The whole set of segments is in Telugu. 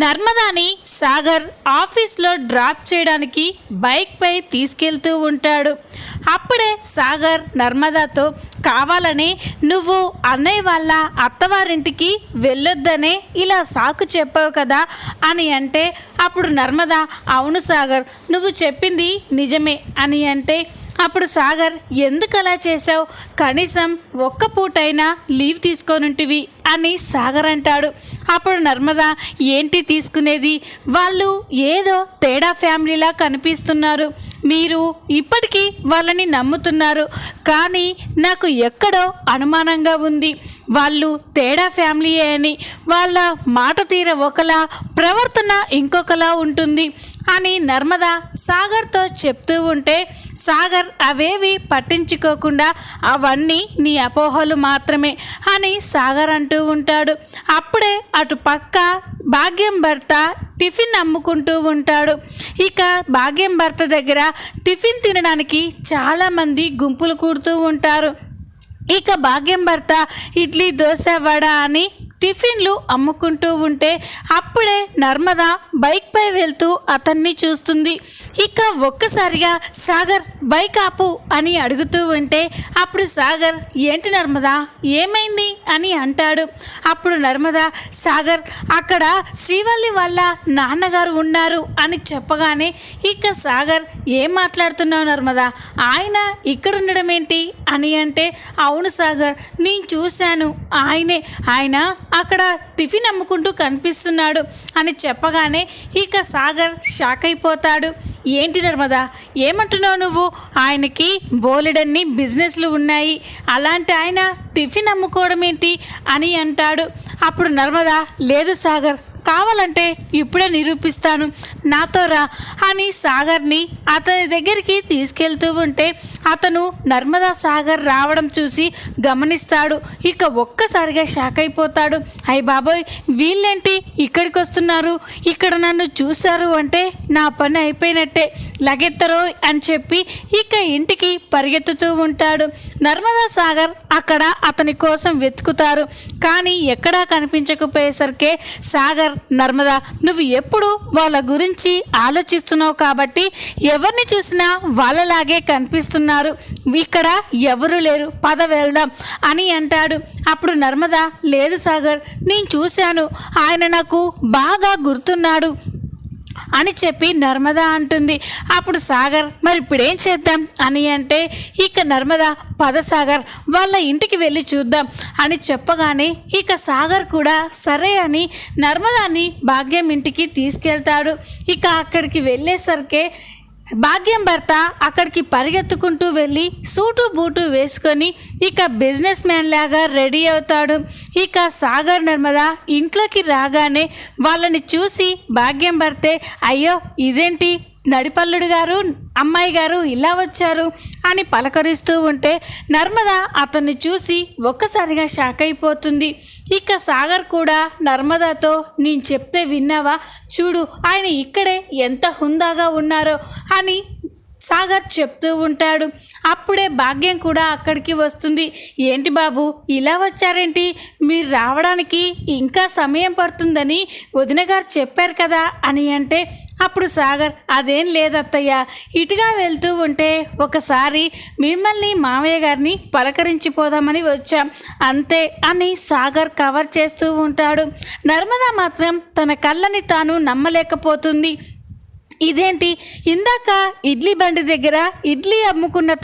నర్మదాని సాగర్ ఆఫీస్లో డ్రాప్ చేయడానికి బైక్పై తీసుకెళ్తూ ఉంటాడు. అప్పుడే సాగర్ నర్మదాతో కావాలని నువ్వు అన్నయ్య వాళ్ళ అత్తవారింటికి వెళ్ళొద్దనే ఇలా సాకు చెప్పావు కదా అని అంటే అప్పుడు నర్మద అవును సాగర్ నువ్వు చెప్పింది నిజమే అని అంటే అప్పుడు సాగర్ ఎందుకు అలా చేసావు కనీసం ఒక్క పూటైనా లీవ్ తీసుకొనుంటివి అని సాగర్ అంటాడు. అప్పుడు నర్మద ఏంటి తీసుకునేది? వాళ్ళు ఏదో తేడా ఫ్యామిలీలా కనిపిస్తున్నారు. మీరు ఇప్పటికీ వాళ్ళని నమ్ముతున్నారు. కానీ నాకు ఎక్కడో అనుమానంగా ఉంది. వాళ్ళు తేడా ఫ్యామిలీయే అని. వాళ్ళ మాట తీర ఒకలా ప్రవర్తన ఇంకొకలా ఉంటుంది. అని నర్మద సాగర్తో చెప్తూ ఉంటే సాగర్ అవేవి పట్టించుకోకుండా అవన్నీ నీ అపోహలు మాత్రమే అని సాగర్ అంటూ ఉంటాడు. అప్పుడే అటు పక్క భాగ్యం భర్త టిఫిన్ అమ్ముకుంటూ ఉంటాడు. ఇక భాగ్యం భర్త దగ్గర టిఫిన్ తినడానికి చాలామంది గుంపులు కూడుతూ ఉంటారు. ఇక భాగ్యం భర్త ఇడ్లీ దోశ వడ అని టిఫిన్లు అమ్ముకుంటూ ఉంటే అప్పుడే నర్మద బైక్పై వెళ్తూ అతన్ని చూస్తుంది. ఇక ఒక్కసారిగా సాగర్ బైక్ ఆపు అని అడుగుతూ ఉంటే అప్పుడు సాగర్ ఏంటి నర్మద ఏమైంది? అని అంటాడు. అప్పుడు నర్మద సాగర్ అక్కడ శ్రీవల్లి వాళ్ళ నాన్నగారు ఉన్నారు అని చెప్పగానే ఇక సాగర్ ఏం మాట్లాడుతున్నావు నర్మద? ఆయన ఇక్కడ ఉండడం ఏంటి అని అంటే అవును సాగర్ నేను చూశాను. ఆయనే ఆయన అక్కడ టిఫిన్ అమ్ముకుంటూ కనిపిస్తున్నాడు అని చెప్పగానే ఇక సాగర్ షాక్ అయిపోతాడు. ఏంటి నర్మదా? ఏమంటున్నావు నువ్వు? ఆయనకి బోలెడన్ని బిజినెస్లు ఉన్నాయి. అలాంటి ఆయన టిఫిన్ అమ్ముకోవడం ఏంటి? అని అంటాడు. అప్పుడు నర్మదా లేదు సాగర్ కావాలంటే ఇప్పుడే నిరూపిస్తాను. నాతో రా అని సాగర్ని అతని దగ్గరికి తీసుకెళ్తూ ఉంటే అతను నర్మదా సాగర్ రావడం చూసి గమనిస్తాడు. ఇక ఒక్కసారిగా షాక్ అయిపోతాడు. అయ్య బాబోయ్ వీళ్ళేంటి ఇక్కడికి వస్తున్నారు? ఇక్కడ నన్ను చూశారు అంటే నా పని అయిపోయినట్టే. లగెత్తరో అని చెప్పి ఇక ఇంటికి పరిగెత్తుతూ ఉంటాడు. నర్మదా సాగర్ అక్కడ అతని కోసం వెతుకుతారు. కానీ ఎక్కడా కనిపించకపోయేసరికే సాగర్ నర్మదా నువ్వు ఎప్పుడు వాళ్ళ గురించి ఆలోచిస్తున్నావు కాబట్టి ఎవరిని చూసినా వాళ్ళలాగే కనిపిస్తున్నారు. ఇక్కడ ఎవరు లేరు. పద వెళ్దాం అని అంటాడు. అప్పుడు నర్మదా లేదు సాగర్ నేను చూశాను. ఆయన నాకు బాగా గుర్తున్నాడు. అని చెప్పి నర్మద అంటుంది. అప్పుడు సాగర్ మరి ఇప్పుడేం చేద్దాం? అని అంటే ఇక నర్మద పద సాగర్ వాళ్ళ ఇంటికి వెళ్ళి చూద్దాం. అని చెప్పగానే ఇక సాగర్ కూడా సరే అని నర్మదాని భాగ్యం ఇంటికి తీసుకెళ్తాడు. ఇక అక్కడికి వెళ్ళేసరికి భాగ్యం భర్త అక్కడికి పరిగెత్తుకుంటూ వెళ్ళి సూటు బూటు వేసుకొని ఇక బిజినెస్ మ్యాన్ లాగా రెడీ అవుతాడు. ఇక సాగర్ నర్మద ఇంట్లోకి రాగానే వాళ్ళని చూసి భాగ్యం భర్తే అయ్యో ఇదేంటి? నడిపల్లుడు గారు అమ్మాయి గారు ఇలా వచ్చారు అని పలకరిస్తూ ఉంటే నర్మద అతన్ని చూసి ఒక్కసారిగా షాక్ అయిపోతుంది. ఇక సాగర్ కూడా నర్మదాతో నేను చెప్తే విన్నావా? చూడు ఆయన ఇక్కడే ఎంత హుందాగా ఉన్నారో అని సాగర్ చెప్తూ ఉంటాడు. అప్పుడే భాగ్యం కూడా అక్కడికి వస్తుంది. ఏంటి బాబు ఇలా వచ్చారేంటి? మీరు రావడానికి ఇంకా సమయం పడుతుందని వదిన గారు చెప్పారు కదా అని అంటే అప్పుడు సాగర్ అదేం లేదత్తయ్య. ఇటుగా వెళ్తూ ఉంటే ఒకసారి మిమ్మల్ని మామయ్య గారిని పలకరించిపోదామని వచ్చాం. అంతే అని సాగర్ కవర్ చేస్తూ ఉంటాడు. నర్మద మాత్రం తన కళ్ళని తాను నమ్మలేకపోతుంది. ఇదేంటి? ఇందాక ఇడ్లీ బండి దగ్గర ఇడ్లీ అమ్ముకున్న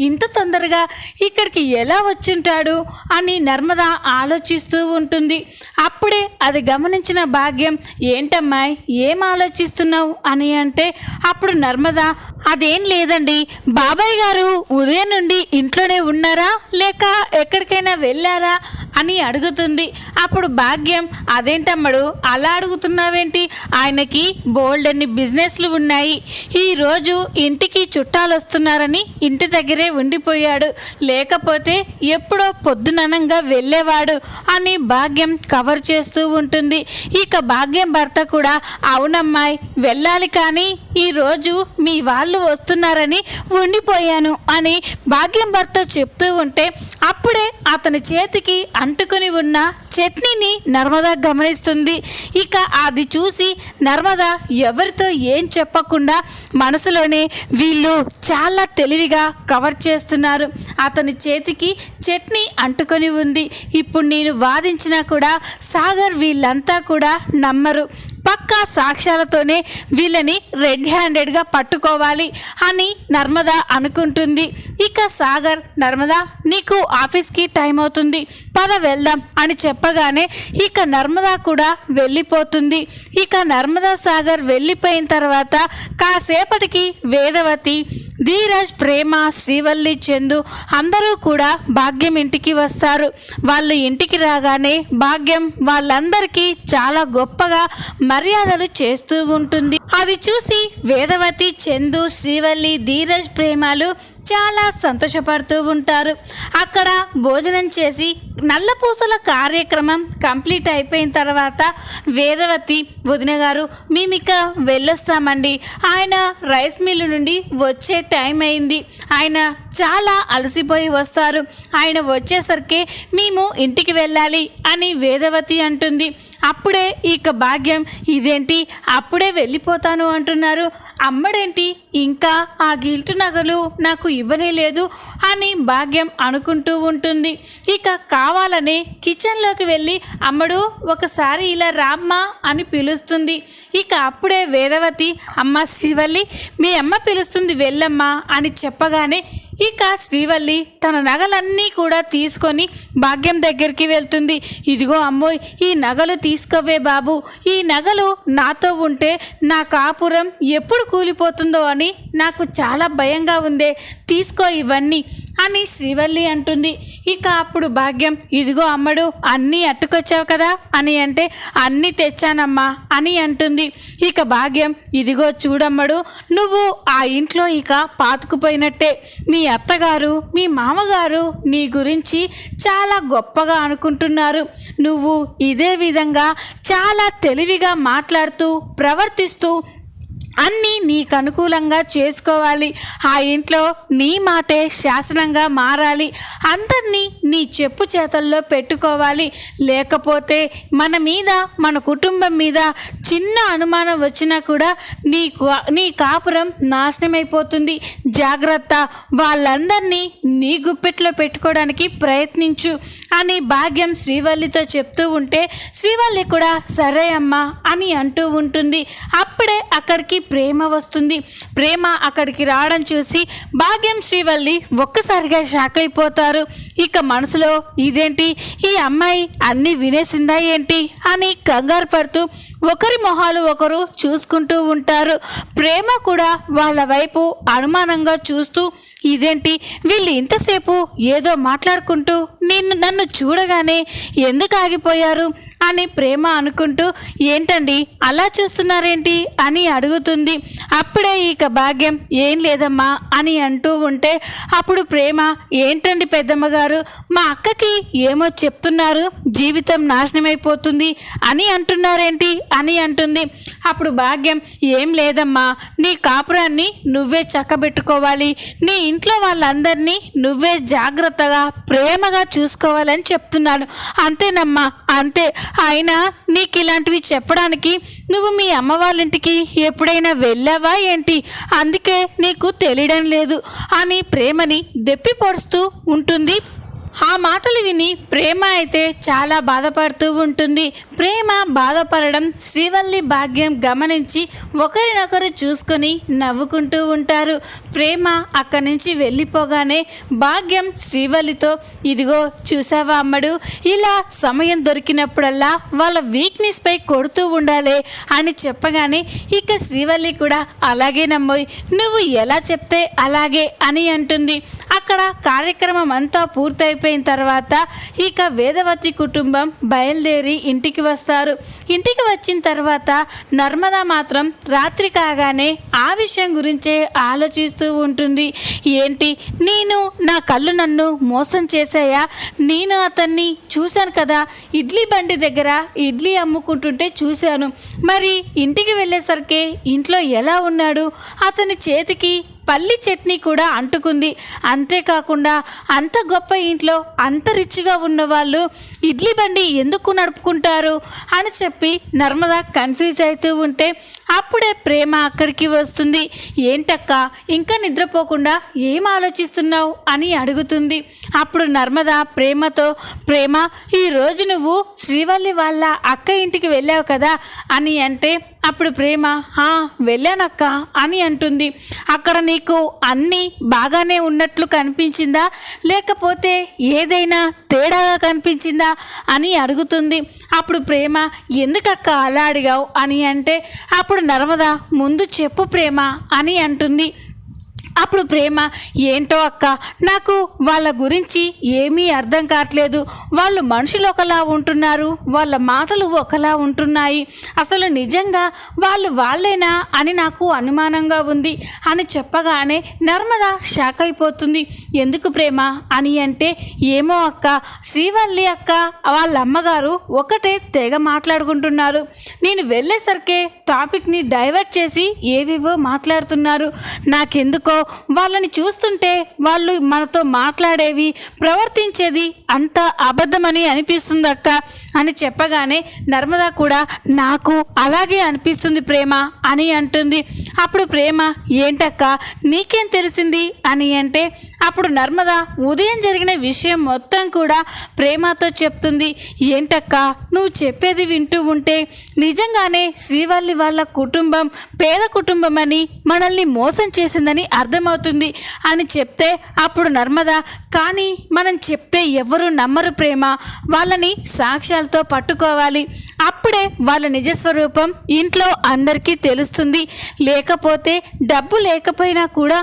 ఇంత తొందరగా ఇక్కడికి ఎలా వచ్చుంటాడు? అని నర్మద ఆలోచిస్తూ ఉంటుంది. అప్పుడే అది గమనించిన భాగ్యం ఏంటమ్మాయి ఏం ఆలోచిస్తున్నావు? అని అంటే అప్పుడు నర్మద అదేం లేదండి. బాబాయ్ గారు ఉదయం నుండి ఇంట్లోనే ఉన్నారా? లేక ఎక్కడికైనా వెళ్ళారా? అని అడుగుతుంది. అప్పుడు భాగ్యం అదేంటమ్మడు అలా అడుగుతున్నావేంటి? ఆయనకి బోల్డ్ అన్ని బిజినెస్లు ఉన్నాయి. ఈరోజు ఇంటికి చుట్టాలు వస్తున్నారని ఇంటి దగ్గరే ఉండిపోయాడు. లేకపోతే ఎప్పుడో పొద్దుననంగా వెళ్ళేవాడు అని భాగ్యం కవర్ చేస్తూ ఉంటుంది. ఇక భాగ్యం భర్త కూడా అవునమ్మాయి వెళ్ళాలి కానీ ఈరోజు మీ వాళ్ళు వస్తున్నారని ఉండిపోయాను అని భాగ్యం భర్త చెప్తూ ఉంటే అప్పుడే అతని చేతికి అంటుకుని ఉన్న చట్నీని నర్మద గమనిస్తుంది. ఇక అది చూసి నర్మద ఎవరితో ఏం చెప్పకుండా మనసులోనే వీళ్ళు చాలా తెలివిగా కవర్ చేస్తున్నారు. అతని చేతికి చట్నీ అంటుకొని ఉంది. ఇప్పుడు నేను వాదించినా కూడా సాగర్ వీళ్ళంతా కూడా నమ్మరు. పక్కా సాక్ష్యాలతోనే వీళ్ళని రెడ్ హ్యాండెడ్గా పట్టుకోవాలి అని నర్మద అనుకుంటుంది. ఇక సాగర్ నర్మద నీకు ఆఫీస్కి టైం అవుతుంది. పద వెళ్దాం అని చెప్పగానే ఇక నర్మద కూడా వెళ్ళిపోతుంది. ఇక నర్మదా సాగర్ వెళ్ళిపోయిన తర్వాత కాసేపటికి వేదవతి ధీరజ్ ప్రేమ శ్రీవల్లి చందు అందరూ కూడా భాగ్యం ఇంటికి వస్తారు. వాళ్ళు ఇంటికి రాగానే భాగ్యం వాళ్ళందరికీ చాలా గొప్పగా మర్యాదలు చేస్తూ ఉంటుంది. అది చూసి వేదవతి చందు శ్రీవల్లి ధీరజ్ ప్రేమలు చాలా సంతోషపడుతూ ఉంటారు. అక్కడ భోజనం చేసి నల్లపూసల కార్యక్రమం కంప్లీట్ అయిపోయిన తర్వాత వేదవతి వదిన గారు మేము ఇక వెళ్ళొస్తామండి. ఆయన రైస్ మిల్లు నుండి వచ్చే టైం అయింది. ఆయన చాలా అలసిపోయి వస్తారు. ఆయన వచ్చేసరికి మేము ఇంటికి వెళ్ళాలి అని వేదవతి అంటుంది. అప్పుడే ఇక భాగ్యం ఇదేంటి? అప్పుడే వెళ్ళిపోతాను అంటున్నారు. అమ్మడేంటి? ఇంకా ఆ గిల్టు నగలు నాకు ఇవ్వనే లేదు అని భాగ్యం అనుకుంటూ ఉంటుంది. ఇక కావాలని కిచెన్లోకి వెళ్ళి అమ్మడు ఒకసారి ఇలా రామ్మా అని పిలుస్తుంది. ఇక అప్పుడే వేదవతి అమ్మ శ్రీవల్లి మీ అమ్మ పిలుస్తుంది వెళ్ళమ్మా అని చెప్పగానే ఇక శ్రీవల్లి తన నగలన్నీ కూడా తీసుకొని భాగ్యం దగ్గరికి వెళ్తుంది. ఇదిగో అమ్మోయ్ ఈ నగలు తీసుకోవే బాబు. ఈ నగలు నాతో ఉంటే నా కాపురం ఎప్పుడు కూలిపోతుందో అని నాకు చాలా భయంగా ఉందే. తీసుకో ఇవన్నీ. అని శ్రీవల్లి అంటుంది. ఇక అప్పుడు భాగ్యం ఇదిగో అమ్మడు అన్నీ అట్టుకొచ్చావు కదా అని అంటే అన్నీ తెచ్చానమ్మా అని అంటుంది. ఇక భాగ్యం ఇదిగో చూడమ్మడు నువ్వు ఆ ఇంట్లో ఇక పాతుకుపోయినట్టే. మీ అత్తగారు మీ మామగారు నీ గురించి చాలా గొప్పగా అనుకుంటున్నారు. నువ్వు ఇదే విధంగా చాలా తెలివిగా మాట్లాడుతూ ప్రవర్తిస్తూ అన్నీ నీకు అనుకూలంగా చేసుకోవాలి. ఆ ఇంట్లో నీ మాటే శాసనంగా మారాలి. అందరినీ నీ చెప్పు చేతల్లో పెట్టుకోవాలి. లేకపోతే మన మీద మన కుటుంబం మీద చిన్న అనుమానం వచ్చినా కూడా నీ నీ కాపురం నాశనమైపోతుంది. జాగ్రత్త వాళ్ళందరినీ నీ గుప్పెట్లో పెట్టుకోవడానికి ప్రయత్నించు అని భాగ్యం శ్రీవల్లితో చెప్తూ ఉంటే శ్రీవల్లి కూడా సరే అమ్మా అని అంటూ ఉంటుంది. అప్పుడే అక్కడికి ప్రేమ వస్తుంది. ప్రేమ అక్కడికి రావడం చూసి భాగ్యం శ్రీవల్లి ఒక్కసారిగా షాక్ అయిపోతారు. ఇక మనసులో ఇదేంటి? ఈ అమ్మాయి అన్నీ వినేసిందా ఏంటి? అని కంగారు పడుతూ ఒకరి మొహాలు ఒకరు చూసుకుంటూ ఉంటారు. ప్రేమ కూడా వాళ్ళ వైపు అనుమానంగా చూస్తూ ఇదేంటి? వీళ్ళు ఇంతసేపు ఏదో మాట్లాడుకుంటూ నిన్ను నన్ను చూడగానే ఎందుకు ఆగిపోయారు? అని ప్రేమ అనుకుంటూ ఏంటండి? అలా చూస్తున్నారేంటి? అని అడుగుతుంది. అప్పుడే ఇక భాగ్యం ఏం లేదమ్మా అని అంటూ ఉంటే అప్పుడు ప్రేమ ఏంటండి పెద్దమ్మ గారు మా అక్కకి ఏమో చెప్తున్నారు జీవితం నాశనమైపోతుంది అని అంటున్నారేంటి? అని అంటుంది. అప్పుడు భాగ్యం ఏం లేదమ్మా నీ కాపురాన్ని నువ్వే చక్కబెట్టుకోవాలి. నీ ఇంట్లో వాళ్ళందరినీ నువ్వే జాగ్రత్తగా ప్రేమగా చూసుకోవాలని చెప్తున్నాను అంతేనమ్మా అంతే. అయినా నీకు ఇలాంటివి చెప్పడానికి నువ్వు మీ అమ్మ వాళ్ళ ఇంటికి ఎప్పుడైనా వెళ్ళావా ఏంటి? అందుకే నీకు తెలియడం లేదు అని ప్రేమని దెప్పి పొడుస్తూ ఉంటుంది ఆ మాటలు విని ప్రేమ అయితే చాలా బాధపడుతూ ఉంటుంది. ప్రేమ బాధపడడం శ్రీవల్లి భాగ్యం గమనించి ఒకరినొకరు చూసుకొని నవ్వుకుంటూ ఉంటారు. ప్రేమ అక్కడి నుంచి వెళ్ళిపోగానే భాగ్యం శ్రీవల్లితో ఇదిగో చూసావా అమ్మడు ఇలా సమయం దొరికినప్పుడల్లా వాళ్ళ వీక్నెస్ పై కొడుతూ ఉండాలి అని చెప్పగానే ఇక శ్రీవల్లి కూడా అలాగే నమ్మోయ్ నువ్వు ఎలా చెప్తే అలాగే అని అంటుంది. అక్కడ కార్యక్రమం అంతా పూర్తయి అయిపోయిన తర్వాత ఇక వేదవతి కుటుంబం బయలుదేరి ఇంటికి వస్తారు. ఇంటికి వచ్చిన తర్వాత నర్మద మాత్రం రాత్రి కాగానే ఆ విషయం గురించే ఆలోచిస్తూ ఉంటుంది. ఏంటి? నేను నా కళ్ళు నన్ను మోసం చేశాయా? నేను అతన్ని చూశాను కదా. ఇడ్లీ బండి దగ్గర ఇడ్లీ అమ్ముకుంటుంటే చూశాను. మరి ఇంటికి వెళ్ళేసరికి ఇంట్లో ఎలా ఉన్నాడు? అతని చేతికి పల్లి చట్నీ కూడా అంటుకుంది. అంతేకాకుండా అంత గొప్ప ఇంట్లో అంత రిచ్గా ఉన్నవాళ్ళు ఇడ్లీ బండి ఎందుకు నడుపుకుంటారు అని చెప్పి నర్మద కన్ఫ్యూజ్ అవుతూ ఉంటే అప్పుడే ప్రేమ అక్కడికి వస్తుంది. ఏంటక్క ఇంకా నిద్రపోకుండా ఏం ఆలోచిస్తున్నావు అని అడుగుతుంది. అప్పుడు నర్మద ప్రేమతో ప్రేమ ఈరోజు నువ్వు శ్రీవల్లి వాళ్ళ అక్క ఇంటికి వెళ్ళావు కదా అని అంటే అప్పుడు ప్రేమ వెళ్ళానక్క అని అంటుంది. అక్కడ నీకు అన్నీ బాగానే ఉన్నట్లు కనిపించిందా? లేకపోతే ఏదైనా తేడాగా కనిపించిందా అని అడుగుతుంది. అప్పుడు ప్రేమ ఎందుకక్క అలా అడిగావు? అని అంటే అప్పుడు నర్మద ముందు చెప్పు ప్రేమ అని అంటుంది. అప్పుడు ప్రేమ ఏంటో అక్క నాకు వాళ్ళ గురించి ఏమీ అర్థం కావట్లేదు. వాళ్ళు మనుషులు ఒకలా ఉంటున్నారు వాళ్ళ మాటలు ఒకలా ఉంటున్నాయి. అసలు నిజంగా వాళ్ళు వాళ్ళేనా అని నాకు అనుమానంగా ఉంది. అని చెప్పగానే నర్మద షాక్ అయిపోతుంది. ఎందుకు ప్రేమ? అని అంటే ఏమో అక్క శ్రీవల్లి అక్క వాళ్ళ అమ్మగారు ఒకటే తెగ మాట్లాడుకుంటున్నారు. నేను వెళ్ళేసరికే టాపిక్ని డైవర్ట్ చేసి ఏవేవో మాట్లాడుతున్నారు. నాకెందుకో వాళ్ళని చూస్తుంటే వాళ్ళు మనతో మాట్లాడేవి ప్రవర్తించేది అంత అబద్ధమని అనిపిస్తుంది అక్క అని చెప్పగానే నర్మదా కూడా నాకు అలాగే అనిపిస్తుంది ప్రేమ అని అంటుంది. అప్పుడు ప్రేమ ఏంటక్క నీకేం తెలిసింది? అని అంటే అప్పుడు నర్మద ఉదయం జరిగిన విషయం మొత్తం కూడా ప్రేమతో చెప్తుంది. ఏంటక్క నువ్వు చెప్పేది వింటూ ఉంటే నిజంగానే శ్రీవల్లి వాళ్ళ కుటుంబం పేద కుటుంబం అని మనల్ని మోసం చేసిందని అర్థమవుతుంది అని చెప్తే అప్పుడు నర్మద కానీ మనం చెప్తే ఎవరు నమ్మరు ప్రేమ. వాళ్ళని సాక్ష్యాలతో పట్టుకోవాలి. అప్పుడే వాళ్ళ నిజస్వరూపం ఇంట్లో అందరికీ తెలుస్తుంది. లేకపోతే డబ్బు లేకపోయినా కూడా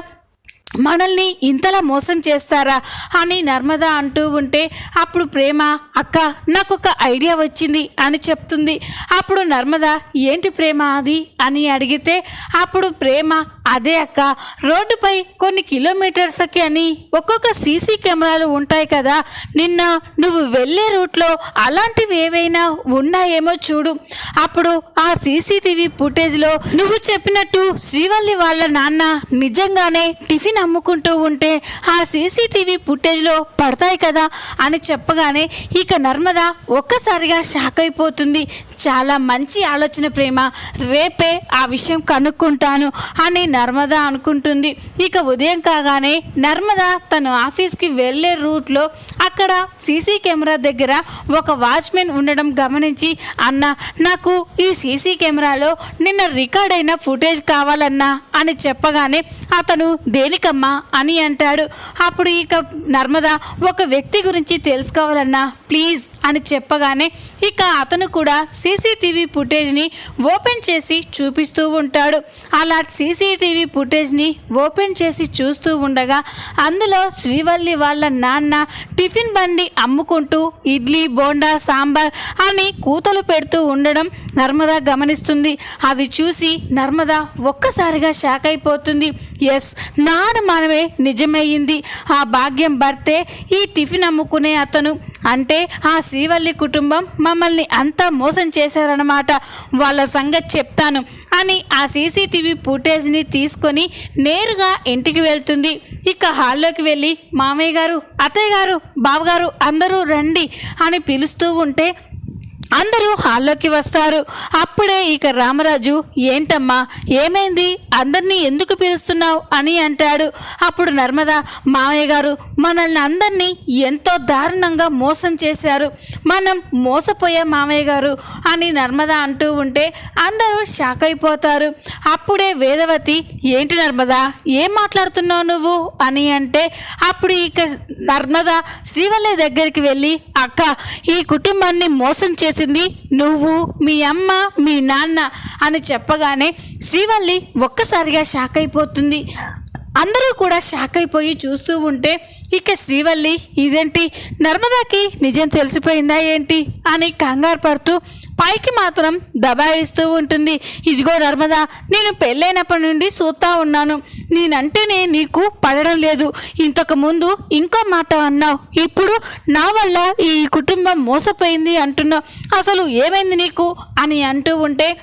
మనల్ని ఇంతలా మోసం చేస్తారా అని నర్మద అంటూ ఉంటే అప్పుడు ప్రేమ అక్క నాకు ఒక ఐడియా వచ్చింది అని చెప్తుంది. అప్పుడు నర్మద ఏంటి ప్రేమ అది? అని అడిగితే అప్పుడు ప్రేమ అదే అక్క రోడ్డుపై కొన్ని కిలోమీటర్స్కి అని ఒక్కొక్క సీసీ కెమెరాలు ఉంటాయి కదా నిన్న నువ్వు వెళ్ళే రూట్లో అలాంటివి ఏవైనా ఉన్నాయేమో చూడు. అప్పుడు ఆ సీసీటీవీ ఫుటేజ్లో నువ్వు చెప్పినట్టు శ్రీవల్లి వాళ్ళ నాన్న నిజంగానే టిఫిన్ నమ్ముకుంటూ ఉంటే ఆ సీసీటీవీ ఫుటేజ్లో పడతాయి కదా అని చెప్పగానే ఇక నర్మద ఒక్కసారిగా షాక్ అయిపోతుంది. చాలా మంచి ఆలోచన ప్రేమ. రేపే ఆ విషయం కనుక్కుంటాను అని నర్మద అనుకుంటుంది. ఇక ఉదయం కాగానే నర్మద తన ఆఫీస్కి వెళ్ళే రూట్లో అక్కడ సీసీ కెమెరా దగ్గర ఒక వాచ్మెన్ ఉండడం గమనించి అన్న నాకు ఈ సీసీ కెమెరాలో నిన్న రికార్డ్ అయిన ఫుటేజ్ కావాలన్నా అని చెప్పగానే అతను దేనికమ్మా? అని అంటాడు. అప్పుడు ఇక నర్మద ఒక వ్యక్తి గురించి తెలుసుకోవాలన్నా ప్లీజ్ అని చెప్పగానే ఇక అతను కూడా సీసీటీవీ ఫుటేజ్ని ఓపెన్ చేసి చూపిస్తూ ఉంటాడు. అలా సీసీటీవీ ఫుటేజ్ని ఓపెన్ చేసి చూస్తూ ఉండగా అందులో శ్రీవల్లి వాళ్ళ నాన్న టిఫిన్ బండి అమ్ముకుంటూ ఇడ్లీ బోండా సాంబార్ అని కూతలు పెడుతూ ఉండడం నర్మద గమనిస్తుంది. అవి చూసి నర్మద ఒక్కసారిగా షాక్ అయిపోతుంది. ఎస్ నా అనుమానమే నిజమయ్యింది. ఆ భాగ్యం భర్తే ఈ టిఫిన్ అమ్ముకునే అతను. అంటే ఆ శ్రీవల్లి కుటుంబం మమ్మల్ని అంతా మోసం చేశారన్నమాట. వాళ్ళ సంగతి చెప్తాను అని ఆ సీసీటీవీ ఫుటేజ్ని తీసుకొని నేరుగా ఇంటికి వెళ్తుంది. ఇక హాల్లోకి వెళ్ళి మామయ్య గారు అత్తయ్య గారు బావగారు అందరూ రండి అని పిలుస్తూ ఉంటే అందరూ హాల్లోకి వస్తారు. అప్పుడే ఇక రామరాజు ఏంటమ్మా ఏమైంది? అందరినీ ఎందుకు పిలుస్తున్నావు? అని అంటాడు. అప్పుడు నర్మద మామయ్య గారు మనల్ని అందరినీ ఎంతో దారుణంగా మోసం చేశారు. మనం మోసపోయే మామయ్య గారు అని నర్మద అంటూ ఉంటే అందరూ షాక్ అయిపోతారు. అప్పుడే వేదవతి ఏంటి నర్మద ఏం మాట్లాడుతున్నావు నువ్వు? అని అంటే అప్పుడు ఇక నర్మద శ్రీవల్లి దగ్గరికి వెళ్ళి అక్క ఈ కుటుంబాన్ని మోసం చేసి చేసింది? నువ్వు మీ అమ్మ మీ నాన్న అని చెప్పగానే శ్రీవల్లి ఒక్కసారిగా షాక్ అయిపోతుంది. అందరూ కూడా షాక్ అయిపోయి చూస్తూ ఉంటే ఇక శ్రీవల్లి ఇదేంటి? నర్మదాకి నిజం తెలిసిపోయిందా ఏంటి? అని కంగారు పడుతూ పైకి మాత్రం దబాయిస్తూ ఉంటుంది. ఇదిగో నర్మదా నేను పెళ్ళైనప్పటి నుండి చూస్తూ ఉన్నాను. నేనంటేనే నీకు పడడం లేదు. ఇంతకు ముందు ఇంకో మాట అన్నావు. ఇప్పుడు నా వల్ల ఈ కుటుంబం మోసపోయింది అంటున్నావు. అసలు ఏమైంది నీకు? అని అంటూ ఉంటే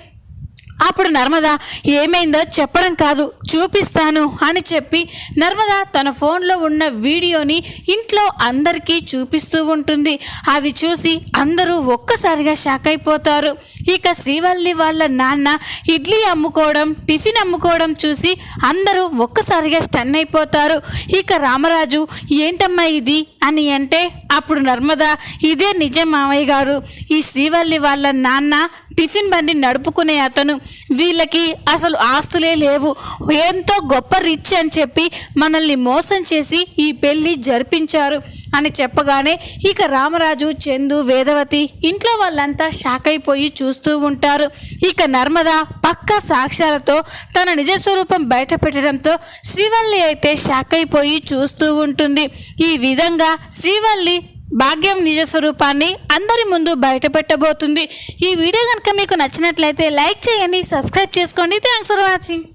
అప్పుడు నర్మద ఏమైందో చెప్పడం కాదు చూపిస్తాను అని చెప్పి నర్మద తన ఫోన్లో ఉన్న వీడియోని ఇంట్లో అందరికీ చూపిస్తూ ఉంటుంది. అది చూసి అందరూ ఒక్కసారిగా షాక్ అయిపోతారు. ఇక శ్రీవల్లి వాళ్ళ నాన్న ఇడ్లీ అమ్ముకోవడం టిఫిన్ అమ్ముకోవడం చూసి అందరూ ఒక్కసారిగా స్టన్ అయిపోతారు. ఇక రామరాజు ఏంటమ్మా ఇది? అని అంటే అప్పుడు నర్మద ఇదే నిజం మామయ్య గారు. ఈ శ్రీవల్లి వాళ్ళ నాన్న టిఫిన్ బండి నడుపుకునే అతను. వీళ్ళకి అసలు ఆస్తులే లేవు. ఎంతో గొప్ప రిచ్ అని చెప్పి మనల్ని మోసం చేసి ఈ పెళ్ళి జరిపించారు. అని చెప్పగానే ఇక రామరాజు చందు వేదవతి ఇంట్లో వాళ్ళంతా షాక్ అయిపోయి చూస్తూ ఉంటారు. ఇక నర్మద పక్క సాక్ష్యాలతో తన నిజ స్వరూపం బయట పెట్టడంతో శ్రీవల్లి అయితే షాక్ అయిపోయి చూస్తూ ఉంటుంది. ఈ విధంగా శ్రీవల్లి భాగ్యం నిజ స్వరూపాన్ని అందరి ముందు బయటపెట్టబోతుంది ఈ వీడియో కనుక మీకు నచ్చినట్లయితే లైక్ చేయండి సబ్స్క్రైబ్ చేసుకోండి. Thanks for watching